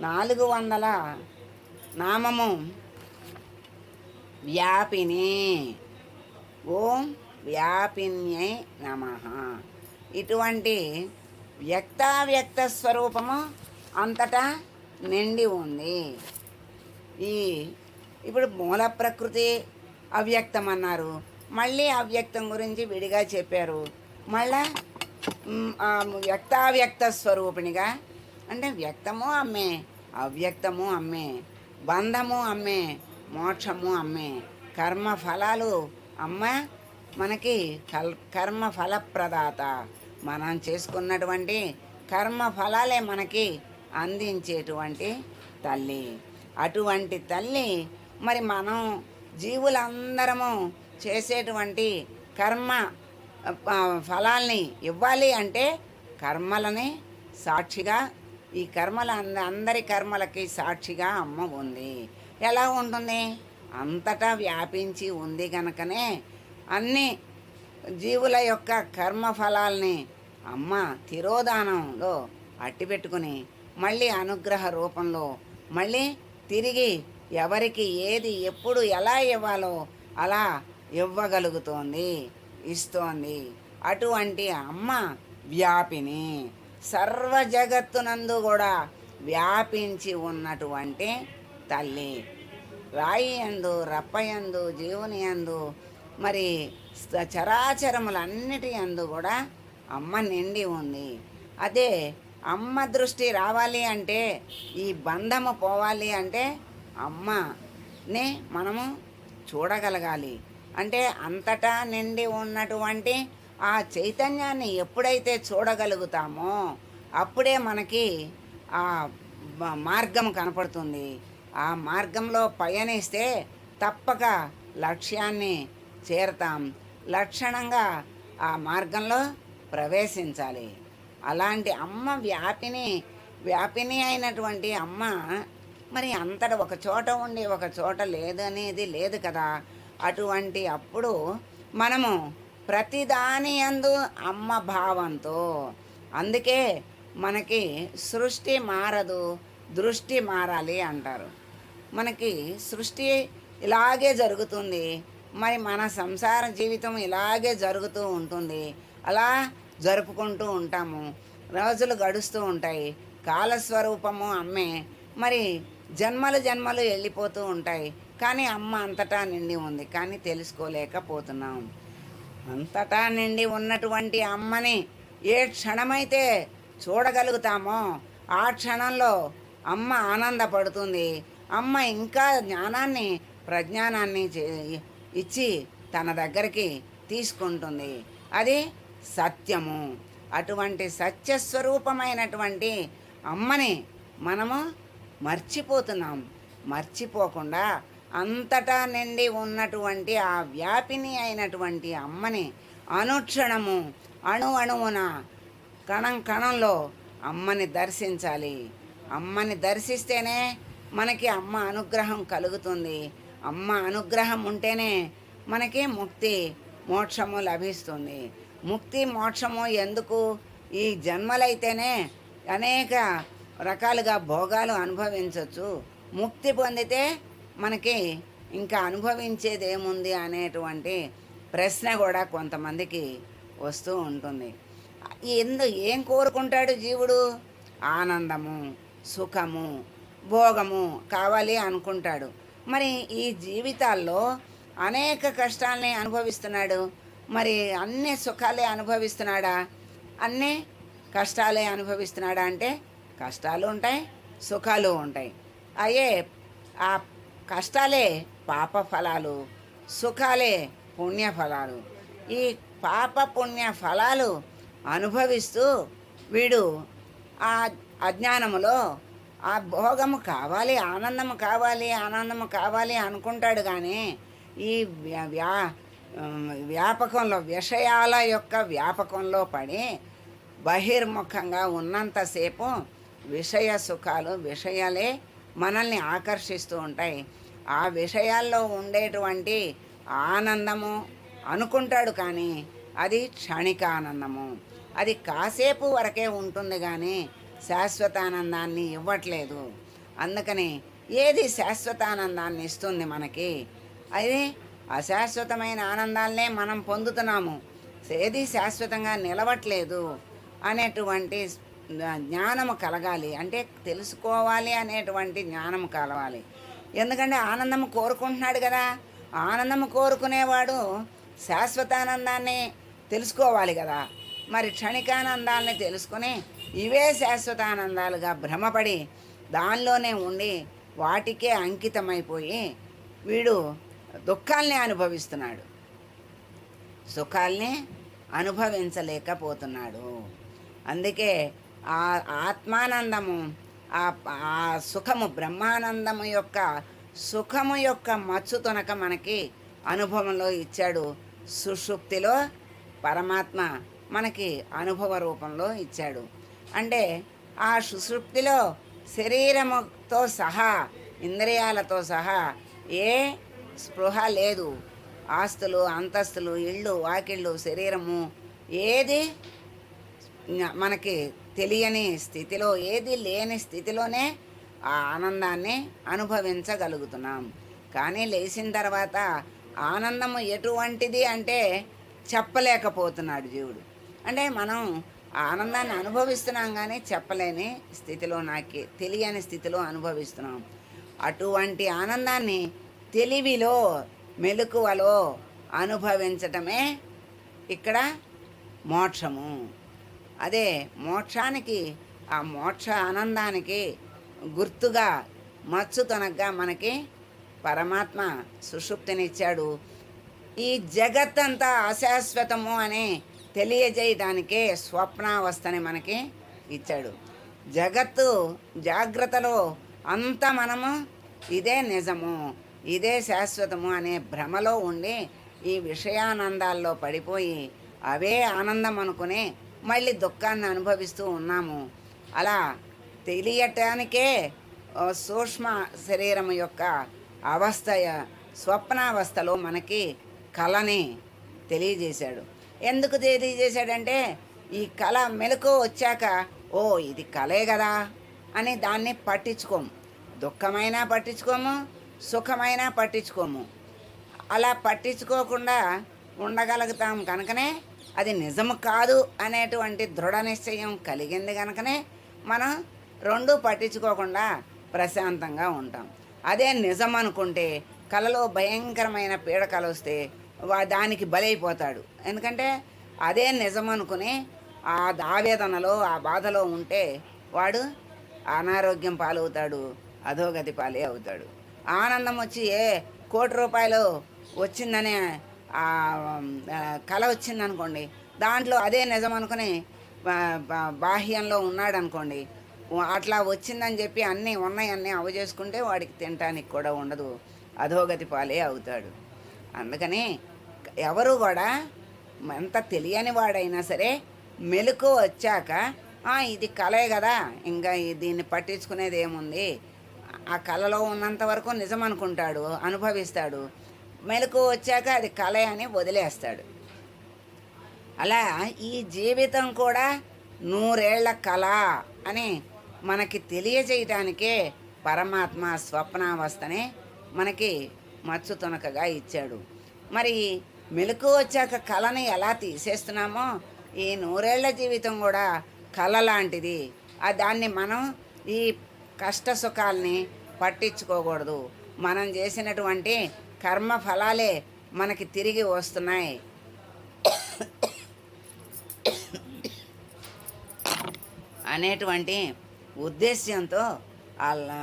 నాలుగు వందల నామము వ్యాపిని. ఓం వ్యాపిన్యై నమ. ఇటువంటి వ్యక్తావ్యక్త స్వరూపము అంతటా నిండి ఉంది. ఈ ఇప్పుడు మూల ప్రకృతి అవ్యక్తం అన్నారు మళ్ళీ అవ్యక్తం గురించి విడిగా చెప్పారు. మళ్ళా వ్యక్తావ్యక్త స్వరూపిణిగా అంటే వ్యక్తము అమ్మే అవ్యక్తము అమ్మే బంధము అమ్మే మోక్షము అమ్మే. కర్మ ఫలాలు అమ్మ మనకి కల్ కర్మ ఫలప్రదాత. మనం చేసుకున్నటువంటి కర్మ ఫలాలే మనకి అందించేటువంటి తల్లి. అటువంటి తల్లి మరి మనం జీవులందరము చేసేటువంటి కర్మ ఫలాల్ని ఇవ్వాలి అంటే కర్మలని సాక్షిగా ఈ కర్మల అంద అందరి కర్మలకి సాక్షిగా అమ్మ ఉంది. ఎలా ఉంటుంది? అంతటా వ్యాపించి ఉంది కనుకనే అన్ని జీవుల యొక్క కర్మ ఫలాల్ని అమ్మ తిరోధానంలో అట్టిపెట్టుకుని మళ్ళీ అనుగ్రహ రూపంలో మళ్ళీ తిరిగి ఎవరికి ఏది ఎప్పుడు ఎలా ఇవ్వాలో అలా ఇవ్వగలుగుతోంది ఇస్తోంది. అటువంటి అమ్మ వ్యాపిని. సర్వ జగత్తునందు కూడా వ్యాపించి ఉన్నటువంటి తల్లి. రాయి ఎందు రప్పయందు జీవుని ఎందు మరి చరాచరములన్నిటి అందు కూడా అమ్మ నిండి ఉంది. అదే అమ్మ దృష్టి రావాలి అంటే ఈ బంధము పోవాలి అంటే అమ్మని మనము చూడగలగాలి. అంటే అంతటా నిండి ఉన్నటువంటి ఆ చైతన్యాన్ని ఎప్పుడైతే చూడగలుగుతామో అప్పుడే మనకి ఆ మార్గం కనపడుతుంది. ఆ మార్గంలో పయనిస్తే తప్పక లక్ష్యాన్ని చేరతాం. లక్షణంగా ఆ మార్గంలో ప్రవేశించాలి. అలాంటి అమ్మ వ్యాపిని వ్యాపిని అయినటువంటి అమ్మ మరి అంతట ఒక చోట ఉండి ఒక చోట లేదనేది లేదు కదా. అటువంటి అప్పుడు మనము ప్రతిదాని అందు అమ్మ భావంతో. అందుకే మనకి సృష్టి మారదు దృష్టి మారాలి అంటారు. మనకి సృష్టి ఇలాగే జరుగుతుంది మరి మన సంసార జీవితం ఇలాగే జరుగుతూ ఉంటుంది. అలా జరుపుకుంటూ ఉంటాము. రోజులు గడుస్తూ ఉంటాయి. కాలస్వరూపము అమ్మే. మరి జన్మలు జన్మలు వెళ్ళిపోతూ ఉంటాయి. కానీ అమ్మ అంతటా నిండి ఉంది. కానీ తెలుసుకోలేకపోతున్నాం. అంతటా నిండి ఉన్నటువంటి అమ్మని ఏ క్షణమైతే చూడగలుగుతామో ఆ క్షణంలో అమ్మ ఆనందపడుతుంది. అమ్మ ఇంకా జ్ఞానాన్ని ప్రజ్ఞానాన్ని చే- ఇచ్చి తన దగ్గరికి తీసుకుంటుంది. అది సత్యము. అటువంటి సత్యస్వరూపమైనటువంటి అమ్మని మనము మర్చిపోతున్నాం. మర్చిపోకుండా అంతటా నిండి ఉన్నటువంటి ఆ వ్యాపిని అయినటువంటి అమ్మని అనుక్షణము అణు అణువున కణం కణంలో అమ్మని దర్శించాలి. అమ్మని దర్శిస్తేనే మనకి అమ్మ అనుగ్రహం కలుగుతుంది. అమ్మ అనుగ్రహం ఉంటేనే మనకి ముక్తి మోక్షము లభిస్తుంది. ముక్తి మోక్షము ఎందుకు? ఈ జన్మలైతేనే అనేక రకాలుగా భోగాలు అనుభవించవచ్చు ముక్తి పొందితే మనకి ఇంకా అనుభవించేది ఏముంది అనేటువంటి ప్రశ్న కూడా కొంతమందికి వస్తూ ఉంటుంది. ఎందు ఏం కోరుకుంటాడు జీవుడు? ఆనందము సుఖము భోగము కావాలి అనుకుంటాడు. మరి ఈ జీవితాల్లో అనేక కష్టాలని అనుభవిస్తున్నాడు. మరి అన్ని సుఖాలే అనుభవిస్తున్నాడా? అన్నీ కష్టాలే అనుభవిస్తున్నాడా అంటే కష్టాలు ఉంటాయి సుఖాలు ఉంటాయి. అయ్యే ఆ కష్టాలే పాప ఫలాలు సుఖాలే పుణ్య ఫలాలు ఈ పాప పుణ్య ఫలాలు అనుభవిస్తూ వీడు ఆ అజ్ఞానములో ఆ భోగము కావాలి ఆనందము కావాలి ఆనందము కావాలి అనుకుంటాడు కానీ ఈ వ్యా వ్యాపకంలో విషయాల యొక్క వ్యాపకంలో పడి బహిర్ముఖంగా ఉన్నంతసేపు విషయ సుఖాలు విషయాలే మనల్ని ఆకర్షిస్తూ ఉంటాయి. ఆ విషయాల్లో ఉండేటువంటి ఆనందము అనుకుంటాడు కానీ అది క్షణిక ఆనందము అది కాసేపు వరకే ఉంటుంది కానీ శాశ్వతానందాన్ని ఇవ్వట్లేదు. అందుకని ఏది శాశ్వతానందాన్ని ఇస్తుంది మనకి? అది అశాశ్వతమైన ఆనందాలనే మనం పొందుతున్నాము. ఏది శాశ్వతంగా నిలవట్లేదు అనేటువంటి జ్ఞానము కలగాలి. అంటే తెలుసుకోవాలి అనేటువంటి జ్ఞానము కలవాలి. ఎందుకంటే ఆనందము కోరుకుంటున్నాడు కదా. ఆనందము కోరుకునేవాడు శాశ్వతానందాన్ని తెలుసుకోవాలి కదా. మరి క్షణికానందాలని తెలుసుకుని ఇవే శాశ్వతానందాలుగా భ్రమపడి దానిలోనే ఉండి వాటికే అంకితమైపోయి వీడు దుఃఖాల్ని అనుభవిస్తున్నాడు. సుఖాల్ని అనుభవించలేకపోతున్నాడు. అందుకే ఆ ఆత్మానందము ఆ ఆ సుఖము బ్రహ్మానందము యొక్క సుఖము యొక్క మచ్చు తొనక మనకి అనుభవంలో ఇచ్చాడు. సుషుప్తిలో పరమాత్మ మనకి అనుభవ రూపంలో ఇచ్చాడు. అంటే ఆ సుషుప్తిలో శరీరముతో సహా ఇంద్రియాలతో సహా ఏ స్పృహ లేదు. ఆస్తులు అంతస్తులు ఇళ్ళు వాకిళ్ళు శరీరము ఏది మనకి తెలియని స్థితిలో ఏది లేని స్థితిలోనే ఆ ఆనందాన్ని అనుభవించగలుగుతున్నాం. కానీ లేచిన తర్వాత ఆనందము ఎటువంటిది అంటే చెప్పలేకపోతున్నాడు జీవుడు. అంటే మనం ఆ ఆనందాన్ని అనుభవిస్తున్నాం కానీ చెప్పలేని స్థితిలో నాకే తెలియని స్థితిలో అనుభవిస్తున్నాం. అటువంటి ఆనందాన్ని తెలివిలో మెలకువలో అనుభవించటమే ఇక్కడ మోక్షము. అదే మోక్షానికి ఆ మోక్ష ఆనందానికి గుర్తుగా మచ్చుతనగ్గా మనకి పరమాత్మ సుషుప్తినిచ్చాడు. ఈ జగత్తంతా అశాశ్వతము అని తెలియజేయడానికే స్వప్నావస్థని మనకి ఇచ్చాడు. జగత్తు జాగ్రత్తలో అంత మనము ఇదే నిజము ఇదే శాశ్వతము అనే భ్రమలో ఉండి ఈ విషయానందాల్లో పడిపోయి అవే ఆనందం అనుకునే మళ్ళీ దుఃఖాన్ని అనుభవిస్తూ ఉన్నాము. అలా తెలియటానికే సూక్ష్మ శరీరం యొక్క అవస్థ స్వప్నావస్థలో మనకి కళని తెలియజేశాడు. ఎందుకు తెలియజేశాడంటే ఈ కళ మెలకు వచ్చాక ఓ ఇది కళే కదా అని దాన్ని పట్టించుకోము. దుఃఖమైనా పట్టించుకోము సుఖమైనా పట్టించుకోము. అలా పట్టించుకోకుండా ఉండగలుగుతాం కనుకనే అది నిజము కాదు అనేటువంటి దృఢ నిశ్చయం కలిగింది కనుకనే మనం రెండు పట్టించుకోకుండా ప్రశాంతంగా ఉంటాం. అదే నిజం అనుకుంటే కలలో భయంకరమైన పీడకలు వస్తే వా దానికి బలైపోతాడు. ఎందుకంటే అదే నిజం అనుకుని ఆ ఆవేదనలో ఆ బాధలో ఉంటే వాడు అనారోగ్యం పాలవుతాడు అధోగతి పాలే అవుతాడు. ఆనందం వచ్చి ఏ కోటి రూపాయలు వచ్చిందనే కళ వచ్చిందనుకోండి దాంట్లో అదే నిజం అనుకుని బా- బాహ్యంలో ఉన్నాడనుకోండి అట్లా వచ్చిందని చెప్పి అన్నీ ఉన్నాయన్నీ అవ చేసుకుంటే వాడికి తినటానికి కూడా ఉండదు అధోగతి పాలే అవుతాడు. అందుకని ఎవరు కూడా ఎంత తెలియని వాడైనా సరే మెలకు వచ్చాక ఇది కలే కదా ఇంకా దీన్ని పట్టించుకునేది ఏముంది? ఆ కళలో ఉన్నంత వరకు నిజం అనుకుంటాడు అనుభవిస్తాడు. మెలకు వచ్చాక అది కళ అని వదిలేస్తాడు. అలా ఈ జీవితం కూడా నూరేళ్ళ కళ అని మనకి తెలియజేయటానికే పరమాత్మ స్వప్నావస్థని మనకి మచ్చు తునకగా ఇచ్చాడు. మరి మెలకు వచ్చాక కళని ఎలా తీసేస్తున్నామో ఈ నూరేళ్ళ జీవితం కూడా కళ లాంటిది. దాన్ని మనం ఈ కష్ట సుఖాల్ని పట్టించుకోకూడదు. మనం చేసినటువంటి కర్మ ఫలాలే మనకి తిరిగి వస్తున్నాయి. అనేటువంటి ఉద్దేశ్యంతో అలా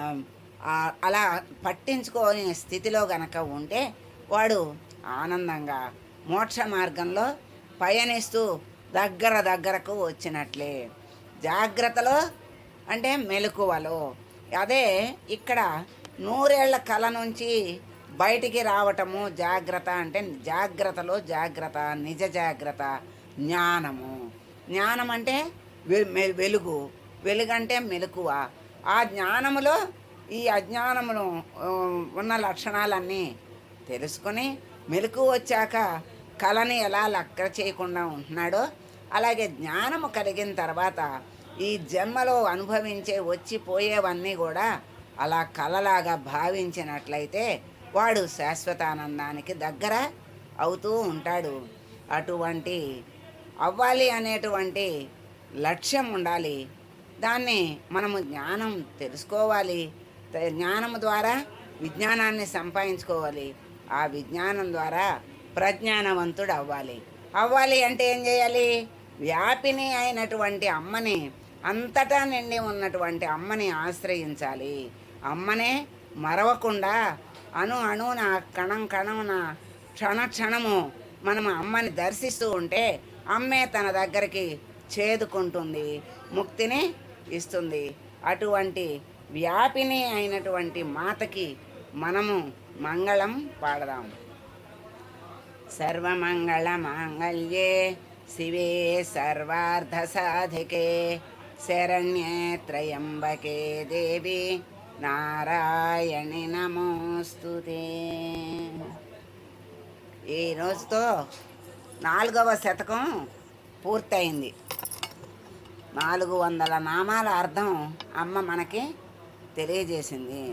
అలా పట్టించుకోని స్థితిలో గనక ఉంటే వాడు ఆనందంగా మోక్ష మార్గంలో పయనిస్తూ దగ్గర దగ్గరకు వచ్చినట్లే. జాగ్రత్తలో అంటే మెలకువలో. అదే ఇక్కడ నూరేళ్ళ కళ నుంచి బయటికి రావటము జాగ్రత్త అంటే జాగ్రత్తలో జాగ్రత్త నిజ జాగ్రత్త జ్ఞానము. జ్ఞానం అంటే వె- వెలుగు. వెలుగంటే మెలకువ. ఆ జ్ఞానములో ఈ అజ్ఞానమును ఉన్న లక్షణాలన్నీ తెలుసుకొని మెలకు వచ్చాక కళని ఎలా లెక్క చేయకుండా ఉంటున్నాడో అలాగే జ్ఞానము కలిగిన తర్వాత ఈ జన్మలో అనుభవించే వచ్చి పోయేవన్నీ కూడా అలా కళలాగా భావించినట్లయితే వాడు శాశ్వతానందానికి దగ్గర అవుతూ ఉంటాడు. అటువంటి అవ్వాలి అనేటువంటి లక్ష్యం ఉండాలి. దాన్ని మనము జ్ఞానం తెలుసుకోవాలి. జ్ఞానం ద్వారా విజ్ఞానాన్ని సంపాదించుకోవాలి. ఆ విజ్ఞానం ద్వారా ప్రజ్ఞానవంతుడు అవ్వాలి. అవ్వాలి అంటే ఏం చేయాలి? వ్యాపిని అయినటువంటి అమ్మని అంతటా నిండి ఉన్నటువంటి అమ్మని ఆశ్రయించాలి. అమ్మనే మరవకుండా అణు అణువున కణం కణమున క్షణ క్షణము మనం అమ్మని దర్శిస్తూ ఉంటే అమ్మే తన దగ్గరికి చేదుకుంటుంది ముక్తిని ఇస్తుంది. అటువంటి వ్యాపిని అయినటువంటి మాతకి మనము మంగళం పాడదాం. సర్వమంగళ మాంగళ్యే శివే సర్వార్థ సాధికే శరణ్యే త్రయంబకే దేవి. నారాయణి నమోస్తుతే. ఈ రోజుతో నాలుగవ శతకం పూర్తయింది. నాలుగు వందల నామాల అర్థం అమ్మ మనకి తెలియజేసింది.